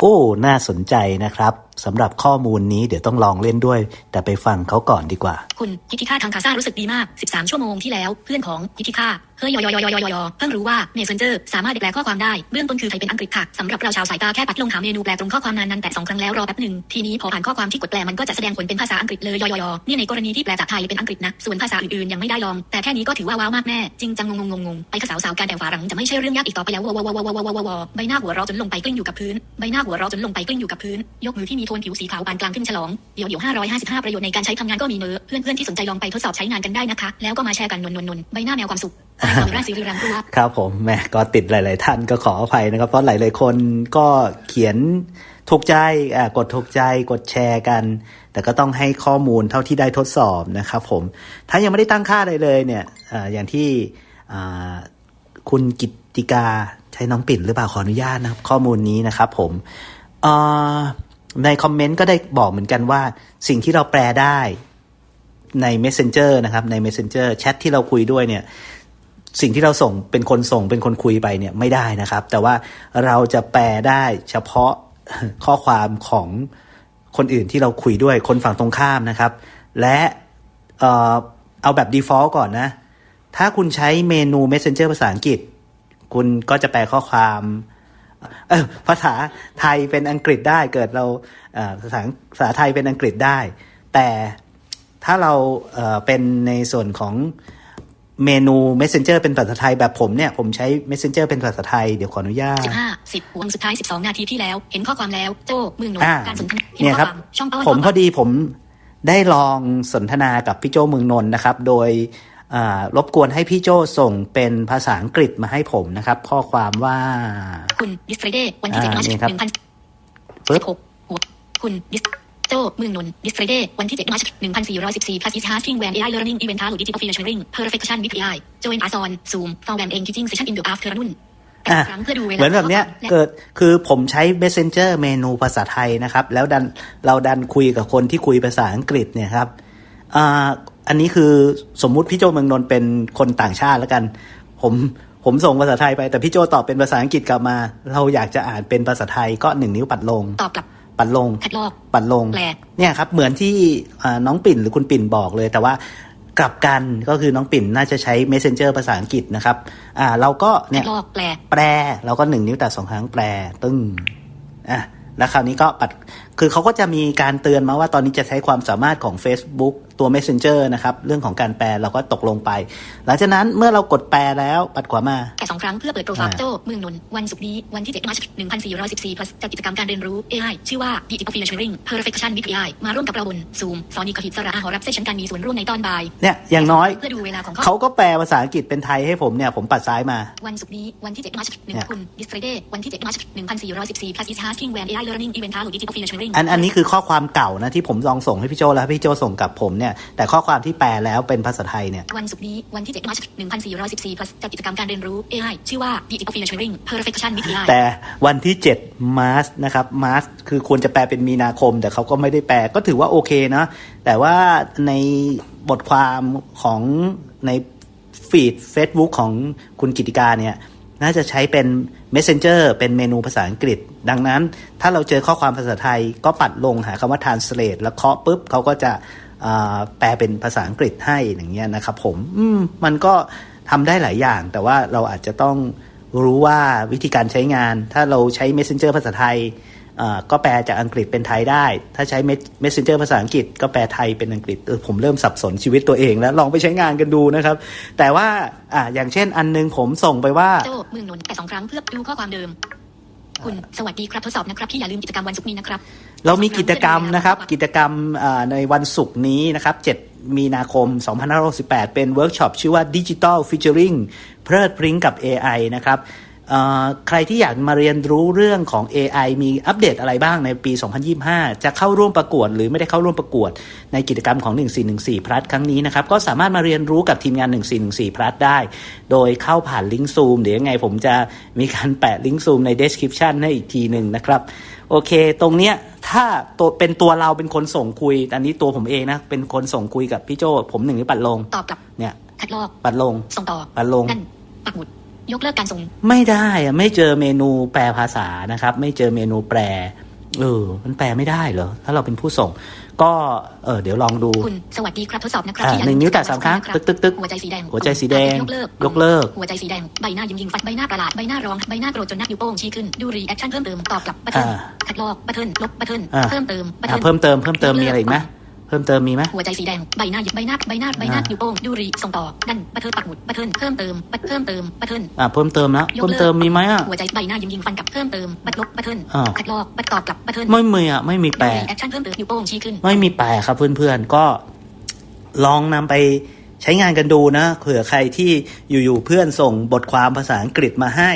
โอ้ น่าสนใจนะครับสำหรับข้อมูลนี้เดี๋ยวต้องลองเล่นด้วย แต่ไปฟังเขาก่อนดีกว่า คุณกิติค่าทางคาซ่ารู้สึกดีมาก 13 ชั่วโมงที่แล้ว เพื่อนของกิติค่า เฮ้ยยอยอยอยอยอยเพิ่งรู้ว่า Messenger สามารถแปลข้อความได้ เบื้องต้นคือไทยเป็นอังกฤษค่ะสำหรับเราชาวสายตาแค่ปัดลงหาเมนูแปลตรงข้อความนานนั้นแต่สองครั้งแล้วรอแป๊บหนึ่งทีนี้พออ่านข้อความที่กดแปลมันก็จะแสดงผลเป็นภาษาอังกฤษเลยยอยอยนี่ในกรณีที่แปลจากไทยเป็นอังกฤษนะ ส่วนภาษาอื่นๆยังไม่ได้ลอง แต่แค่นี้ก็ถือว่าว้าวมากแม่จริงจังงงงงงไปกับสาวสาวการแต่ฝาหลังจะไม่ใช่เรื่องยากอีกต่อไปแล้ววอวววววววใบหน้าหัวเราะจนลงไปกลิ้งอยู่กับพื้นใบหน้าหัวเราะจนลงไปกลิ้งอยู่กับพื้น ยกมือที่มีโทนผิวสีขาวปานกลางขึ้นฉลองเดี๋ยวเดี๋ยว555ประโยชน์ในการใช้ทำงานก็มีเนอะเพื่อนเพื่อนๆที่สนใจลองไปทดสอบใช้งานกันได้นะคะ แล้วก็มาแชร์กันนนนนนใบหน้าแมวความสุข สายสาวราศีรังรัวครับผมแหมก็ติดหลาย ๆ ท่านก็ขออภัยนะครับ เพราะหลาย ๆ คนก็เขียนถูกใจอ่ากดถูกใจกดแชร์กัน แต่ก็ต้องให้ข้อมูลเท่าที่ได้ทดสอบนะครับผม ถ้ายังไม่ได้ตั้งค่าอะไรเลยเนี่ยออย่างที่คุณกิตติกาใช้น้องปิ่นหรือเปล่าขออนุญาตนะครับข้อมูลนี้นะครับผมในคอมเมนต์ก็ได้บอกเหมือนกันว่า สิ่งที่เราแปลได้ใน Messenger นะครับใน Messenger แชทที่เราคุยด้วยเนี่ย สิ่งที่เราส่งเป็นคนส่งเป็นคนคุยไปเนี่ยไม่ได้นะครับ แต่ว่าเราจะแปลได้เฉพาะข้อความของคนอื่นที่เราคุยด้วยคนฝั่งตรงข้ามนะครับ และเออเอาแบบ default ก่อนนะ ถ้าคุณใช้เมนู Messenger ภาษาอังกฤษ คุณก็จะแปลข้อความภาษาไทยเป็นอังกฤษได้เกิดเราภาษาภาษาไทยเป็นอังกฤษได้ แต่ถ้าเราเป็นในส่วนของ เมนู Messenger เป็นภาษาไทยแบบผมเนี่ย ผมใช้ Messenger เป็นภาษาไทย เดี๋ยวขออนุญาต15 10หัวสุดท้าย12นาทีที่แล้ว เห็นข้อความแล้วโจ้เมืองนนอ่าท์การสนทนาเห็นเนี่ยข้อครับความช่องเป้าผมพอดีผมได้ลองสนทนากับพี่โจเมืองนนท์นะครับ โดยอ่ารบกวนให้พี่โจส่งเป็นภาษาอังกฤษมาให้ผมนะครับ ข้อความว่า คุณดิสเฟรเดวันที่อ่า7มกนี่ราครัคบมปึ๊บ2016หัวคุณดิสโจ้ เมืองนนท์ดิสเฟรเดวันที่7มกราคม1414 plus is tasking when AI learning event หรือ digital featuring perfection with AI join us on Zoom for an engaging session in the afternoon แต่อะครั้งเพื่อดูเวลาเหมือนแบบเนี้ยและเกิดคือผมใช้ Messenger เมนูภาษาไทยนะครับ แล้วดันเราดันคุยกับคนที่คุยภาษาอังกฤษเนี่ยครับอ่าอันนี้คือสมมุติพี่โจเมืองนนท์เป็นคนต่างชาติแล้วกัน ผมผมส่งภาษาไทยไปแต่พี่โจตอบเป็นภาษาอังกฤษกลับมา เราอยากจะอ่านเป็นภาษาไทยก็หนึ่งนิ้วปัดลงตอบกลับ ปัดลง คัดลอกปัดลง แปลเนี่ยครับ เหมือนที่อ่าน้องปิ่นหรือคุณปิ่นบอกเลย แต่ว่ากลับกันก็คือน้องปิ่นน่าจะใช้ Messenger ภาษาอังกฤษนะครับ อ่า เราก็เนี่คัยดลอกแปล แปลเราก็หนึ่งนิ้วแต่สองครั้งแปลตึ้งอะแล้วคราวนี้ก็ปัด คือเขาก็จะมีการเตือนมาว่าตอนนี้จะใช้ความสามารถของ Facebook ตัว Messenger นะครับ เรื่องของการแปลเราก็ตกลงไป หลังจากนั้นเมื่อเรากดแปลแล้วปัดขวามาแค่สองครั้งเพื่อเปิดโปรไฟล์อ่าโจ้เมืองนนท์วันศุกร์นี้ วันที่7มกราคม1414 plus จัดกิจกรรมการเรียนรู้ AI ชื่อว่า Digital Featuring Perfection with AI มาร่วมกับเราบน Zoom สอนิกหิตสระอาหอรับเซสชันการมีส่วนร่วมในตอนบ่ายเนี่ยอย่างน้อยเพื่อดูเวลาของเขาก็แปลภาษาอังกฤษเป็นไทยให้ผมเนี่ยผมปัดซ้ายมาวันศุกร์นี้วันที่7มกราคมหนึ่งเนี่ยคุณดิสเฟรเดวันที่7มกราคม1414 plus is tasking when AI learning event หรือ Digital Featuring อันอันนี้คือข้อความเก่านะที่ผมลองส่งให้พี่โจแล้วพี่โจส่งกับผมเนี่ยแต่ข้อความที่แปลแล้วเป็นภาษาไทยเนี่ยวันศุกร์นี้วันที่7มกราคม1414 plus จัดกิจกรรมการเรียนรู้ AI ชื่อว่า Digital Featuring Perfection with AI แต่วันที่ 7 มาร์สนะครับมาร์สคือควรจะแปลเป็นมีนาคม แต่เขาก็ไม่ได้แปลก็ถือว่าโอเคนะแต่ว่าในบทความของในฟีด Facebook ของคุณกิติกาเนี่ย น่าจะใช้เป็น Messenger เป็นเมนูภาษาอังกฤษ ดังนั้น ถ้าเราเจอข้อความภาษาไทยก็ปัดลงหาคำว่า translate แล้วเคาะปุ๊บเขาก็จะแปลเป็นภาษาอังกฤษให้อย่างเงี้ยนะครับผมมมันก็ทำได้หลายอย่าง แต่ว่าเราอาจจะต้องรู้ว่าวิธีการใช้งาน ถ้าเราใช้ Messenger ภาษาไทย ก็แปลจากอังกฤษเป็นไทยได้ ถ้าใช้ Messenger ภาษาอังกฤษ ก็แปลไทยเป็นอังกฤษเออผมเริ่มสับสนชีวิตตัวเองแล้วลองไปใช้งานกันดูนะครับ แต่ว่าอ่าอย่างเช่นอันนึงผมส่งไปว่าโจ้เมืองนนท์แต่สองครั้งเพื่อดูข้อความเดมคุณสวัสดีครับทดสอบนะครับพี่อย่าลืมกิจกรรมวันศุกร์นี้นะครับ เรามีกิจกรรมนะครับ กิจกรรมอ่าในวันศุกร์นี้นะครับ7มีนาคม 2568 เป็นเวิร์กช็อปชื่อว่า Digital Featuring เพลิดพริ้งกับ AI นะครับอ่า ใครที่อยากมาเรียนรู้เรื่องของ AI มีอัปเดตอะไรบ้างในปี 2025 จะเข้าร่วมประกวด หรือไม่ได้เข้าร่วมประกวดในกิจกรรมของ 1414 พลัสครั้งนี้นะครับ ก็สามารถมาเรียนรู้กับทีมงาน 1414 พลัสได้ โดยเข้าผ่านลิงก์ซูมเดี๋ยวยังไงผมจะมีการแปะลิงก์ซูมใน description ให้อีกทีหนึ่งนะครับ โอเค ตรงเนี้ยถ้าตัวเป็นตัวเราเป็นคนส่งคุย อันนี้ตัวผมเองนะ เป็นคนส่งคุยกับพี่โจผมหนึ่งนิ้วปัดลงตอบกลับเนี่ยคัดลอกปัดลงส่งต่อปัดลงนั่นปักหมุด ยกเลิกการส่ง ไม่ได้อะไม่เจอเมนูแปลภาษานะครับ ไม่เจอเมนูแปลเออ มันแปลไม่ได้เหรอ ถ้าเราเป็นผู้ส่ง ก็ เออ เดี๋ยวลองดู คุณ สวัสดีครับ ทดสอบนะครับอ่าที่หนึ่งนิ้วแตะสามครั้งนะตึกตึกตึกหัวใจสีแดง หัวใจสีแดง ยกเลิก ยกเลิก หัวใจสีแดง ใบหน้ายิ้มยิงฟันใบหน้าประหลาด ใบหน้าร้อง ใบหน้าโกรธจนนับนิ้วโป้งชี้ขึ้น ดูรีแอคชั่นเพิ่มเติม ตอบกลับ บัตเทิลอ่าคัดลอก บัตเทิลลบ บัตเทิลอ่าเพิ่มเติม บัตอะเทิลเพิ่มเติม เพิ่มเติม มีอะไรอีกไหม เพิ่มเติมมีไหมหัวใจสีแดงใบหน้ายิ้มใบหน้าใบหน้าใบหน้าอ่านิ้วโป้งดูรีส่งต่อดันบัตเทิลปักหมุดบัตเทิลเพิ่มเติมบัตเพิ่มเติมบัตเทิลอะเพิ่มเติมแล้วยกเลิกเพิ่มเติมมีไหมอะหัวใจใบหน้ายิ้มยิงฟันกับเพิ่มเติมบัตรลบบัตเทิลอ้าวคัดลอกบัตรตอบกลับบัตเทิลไม่มีอะไม่มีแปลแอคชั่นเพิ่มเติมนิ้วโป้งชี้ขึ้นไม่มีแปลครับเพื่อนๆก็ลองนำไปใช้งานกันดูนะเผื่อใครที่อยู่ๆเพื่อนส่งบทความภาษาอังกฤษมาให้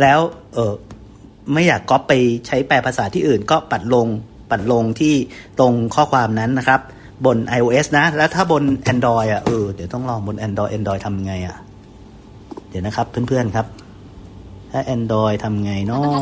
แล้วเออไม่อยากก๊อปไปใช้แปลภาษาที่อื่นก็ปัดลง ปัดลงที่ตรงข้อความนั้นนะครับ บน iOS นะ แล้วถ้าบน Android อะเออเดี๋ยวต้องลองบน Android Android ทำไงอะ เดี๋ยวนะครับเพื่อนๆครับ ถ้า Android ทำไงเนาะ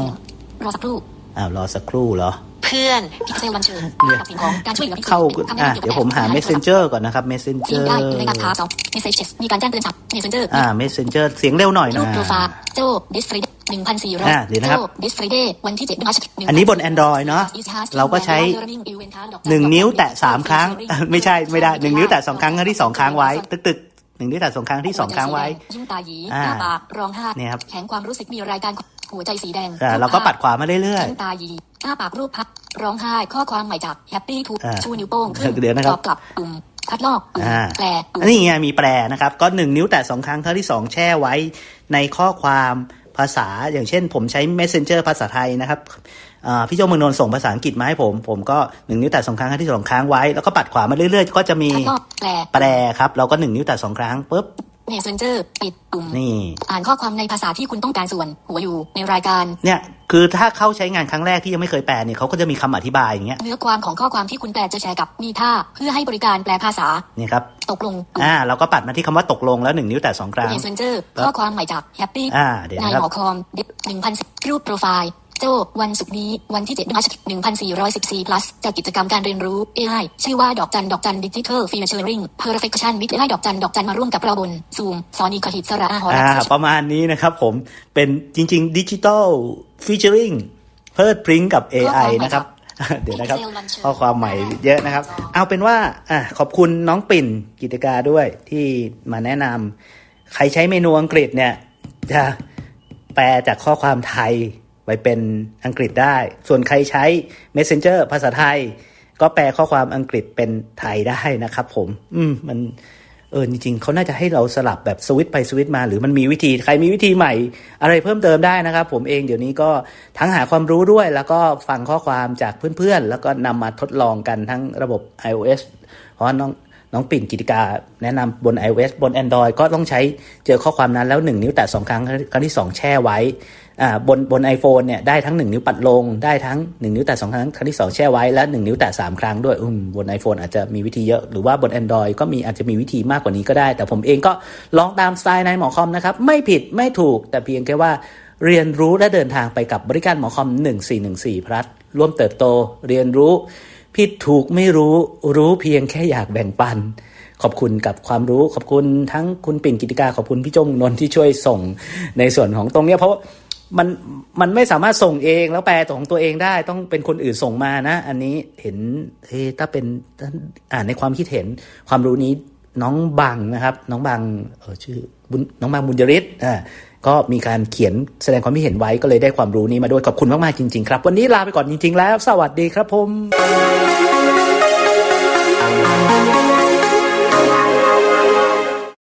รอสักครู่อ้าวรอสักครู่เหรอเพื่อนพิกเซลวันเชิญเนี่ยกับสิ่งของการช่วยเหลือพิเศษเข้าทำให้อะนกี่เดี๋ยวผมหา Messenger ก่อนนะครับ Messenger ได้อยู่ในการท้าสอง messages มีการแจ้งเตือนจาก messenger อ่า Messenger เสียงเร็วหน่อยรูนะปโปรไฟล์โจดิสฟรี หนึ่งพันสี่ร้อยอะเดี๋ยวนะครับโจดิสฟรีเดย์วันที่เจ็ดมกราคมอันนี้บน Android เนอะเราก็ใช้หนึ่งนิ้วแตะสามครั้ง ไม่ใช่ไม่ได้หนึ่งนิ้วแตะสองครั้งครั้งที่สองค้างไว้ตึกตึกหนึ่งนิ้วแตะสองครั้งที่สองค้างไว้ยิ้มตาหยีอ่าอ้าปากร้องไห้เนี่ยครับแข็งความรู้สึกมีรายการหัวใจสีแดงอ่ารูปเราก็ภพปัดขวามาเรื่อยยิ้มตาหยีอ้าปากรูปพับร้องไห้ข้อความใหม่จากแฮปปี้ทูอ่าชูนิ้วโป้งขึ้นเดี๋ยวนะครับตอบกลับปุ่มคัดลอกปุ่มอ่าแปลปุ่มอันนี้ไงมีแปลนะครับ ก็หนึ่งนิ้วแตะสองครั้งเท่าที่สองแช่ไว้ในข้อความ ภาษาอย่างเช่น ผมใช้ Messenger ภาษาไทยนะครับอ่าพี่โจเมืองนนท์ส่งภาษาอังกฤษมาให้ผม ผมก็หนึ่งนิ้วแตะสองครั้งครั้งที่สองค้างไว้ แล้วก็ปัดขวามาเรื่อยๆ ก็จะมีคัดลอกแปลแปลครับ เราก็หนึ่งนิ้วแตะสองครั้งปุ๊บ messenger ปิดปุ่มนี่อ่านข้อความในภาษาที่คุณต้องการส่วน หัวอยู่ในรายการ เนี่ยคือถ้าเข้าใช้งานครั้งแรกที่ยังไม่เคยแปลเนี่ยเขาก็จะมีคำอธิบายอย่างเงี้ยเนื้อความของข้อความที่คุณแปลจะแชร์กับมีท่าเพื่อให้บริการแปลภาษานี่ครับตกลงปุ่มอ่าเราก็ปัดมาที่คำว่าตกลงแล้วหนึ่งนิ้วแตะสองครั้ง messenger ครับข้อความใหม่จาก happy อ่าเดี๋ยวนานะยครับหมอคอมหนึ่งพันรูปโปรไฟล์ โจวันศุกร์นี้ วันที่7มกราคมหนึ่งพันสี่ร้อยสิบสี่ plus จากกิจกรรมการเรียนรู้ AI ชื่อว่าดอกจัน ดอกจันดิจิทัลฟีเจอร์ริง perfection with AI ดอกจัน ดอกจันมาร่วมกับเราบน Zoom ซอนีคหิตสระอาหอรัอ่ากประมาณนี้นะครับผม เป็นจริง ๆ ดิจิตอลฟีเจอริงเพิร์ดพริ้งกับ AI นะครับ เดี๋ยวนะครับข้อความใหม่เยอะนะครับ เอาเป็นว่าอะขอบคุณน้องปิ่นกิจการด้วยที่มาแนะนำใครใช้เมนูอังกฤษเนี่ยจะแปลจากข้อความไทย ไปเป็นอังกฤษได้ ส่วนใครใช้ Messenger ภาษาไทย ก็แปลข้อความอังกฤษเป็นไทยได้นะครับผม อืมมันเออจริงๆเขาน่าจะให้เราสลับแบบสวิตไปสวิตมา หรือมันมีวิธีใครมีวิธีใหม่ อะไรเพิ่มเติมได้นะครับ ผมเองเดี๋ยวนี้ก็ทั้งหาความรู้ด้วย แล้วก็ฟังข้อความจากเพื่อนๆ แล้วก็นำมาทดลองกันทั้งระบบ iOS เพราะว่าน้องน้องปิ่นกิติกาแนะนำบน iOS บน Android ก็ต้องใช้เจอข้อความนั้นแล้ว 1 นิ้วแตะ2ครั้งครั้งที่ 2 แช่ไว้ อ่าบนบน iPhone เนี่ยได้ทั้ง 1 นิ้วปัดลง ได้ทั้ง 1 นิ้วแตะ2ครั้งครั้งที่ 2 แช่ไว้และ 1 นิ้วแตะ3ครั้งด้วยอืมบน iPhone อาจจะมีวิธีเยอะหรือว่าบน Android ก็มีอาจจะมีวิธีมากกว่านี้ก็ได้ แต่ผมเองก็ลองตามสไตล์นายหมอคอมนะครับ ไม่ผิดไม่ถูก แต่เพียงแค่ว่าเรียนรู้และเดินทางไปกับบริการหมอคอม 1414พลัสร่วมเติบโตเรียนรู้ผิดถูกไม่รู้รู้เพียงแค่อยากแบ่งปัน ขอบคุณกับความรู้ขอบคุณทั้งคุณปิ่นกิติกาขอบคุณพี่จงนนที่ช่วยส่งในส่วนของตรงเนี้ยเพราะ มันมันไม่สามารถส่งเองแล้วแปลตัวของตัวเองได้ต้องเป็นคนอื่นส่งมานะ อันนี้เห็นเอะถ้าเป็นอ่านในความคิดเห็นความรู้นี้น้องบังนะครับ น้องบังเออชื่อบุญน้องบังบุญยริศอ่าก็มีการเขียนแสดงความคิดเห็นไว้ก็เลยได้ความรู้นี้มาด้วยขอบคุณมากๆจริง ๆ ครับ วันนี้ลาไปก่อนจริง ๆ แล้ว สวัสดีครับผม